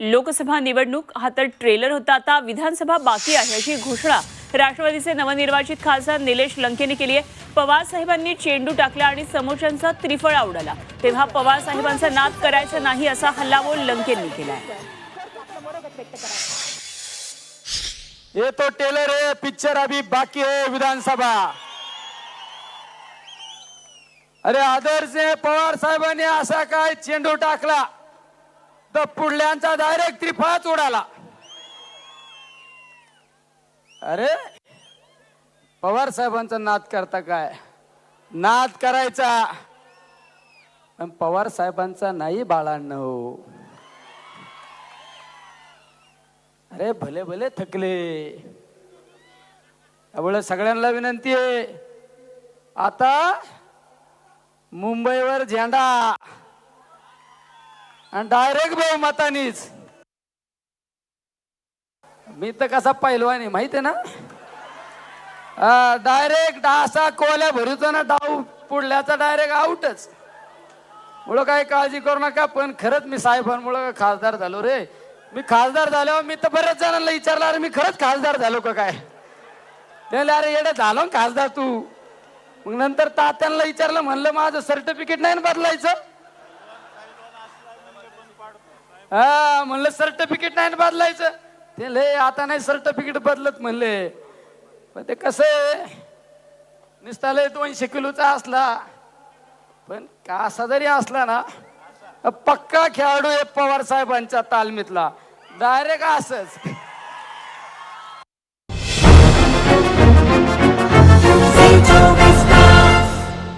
लोकसभा निवडणूक हा तर ट्रेलर होता. आता विधानसभा बाकी आहे अशी घोषणा. राष्ट्रवादीचे नवनिर्वाचित खासदार निलेश लंकेने केली आहे. पवार साहेबांनी चेंडू टाकला आणि समोरच्यांचा त्रिफळा उडाला तेव्हा पवार साहेबांचा नाद करायचा नाही असा हल्लाबोल लंकेंनी केला आहे. ये तो टेलर है पिक्चर अभी बाकी है विधानसभा। अरे आदर्श पवार साहेबांनी असा काय चेंडू टाकला? तर पुढल्यांचा डायरेक्ट त्रिफळाच उडाला. अरे पवार साहेबांचा नाद करता काय? नाद करायचा. पण पवार साहेबांचा नाही बाळांना. हो अरे भले भले थकले. त्यामुळे सगळ्यांना विनंती आहे. आता मुंबईवर झेंडा. आणि डायरेक्ट बहुमतानीच. मी तर कसा पैलवान माहीत माहिती आहे ना? डायरेक्ट डासा कोल्या भरूचा ना डाव पुढल्याचा डायरेक्ट आउटच मुळे काही काळजी करू नका पण खरंच मी साहेबांमुळं खासदार झालो रे. मी खासदार झाल्यावर मी तर बऱ्याच जणांना विचारलं अरे मी खरंच खासदार झालो का काय? त्याला अरे येडं झालो ना खासदार तू. मग नंतर तात्यांना विचारलं म्हणलं माझं सर्टिफिकेट नाही ना बदलायचं? हा म्हणलं सर्टिफिकेट नाही ना बदलायचं. ते लय आता नाही सर्टिफिकेट बदलत म्हणले. पण ते कसं आहे नुसता लय दोनशे किलोचा असला. पण कसा जरी असला ना पक्का खेळाडू आहे पवार साहेबांच्या तालमीतला. डायरेक्ट असंच.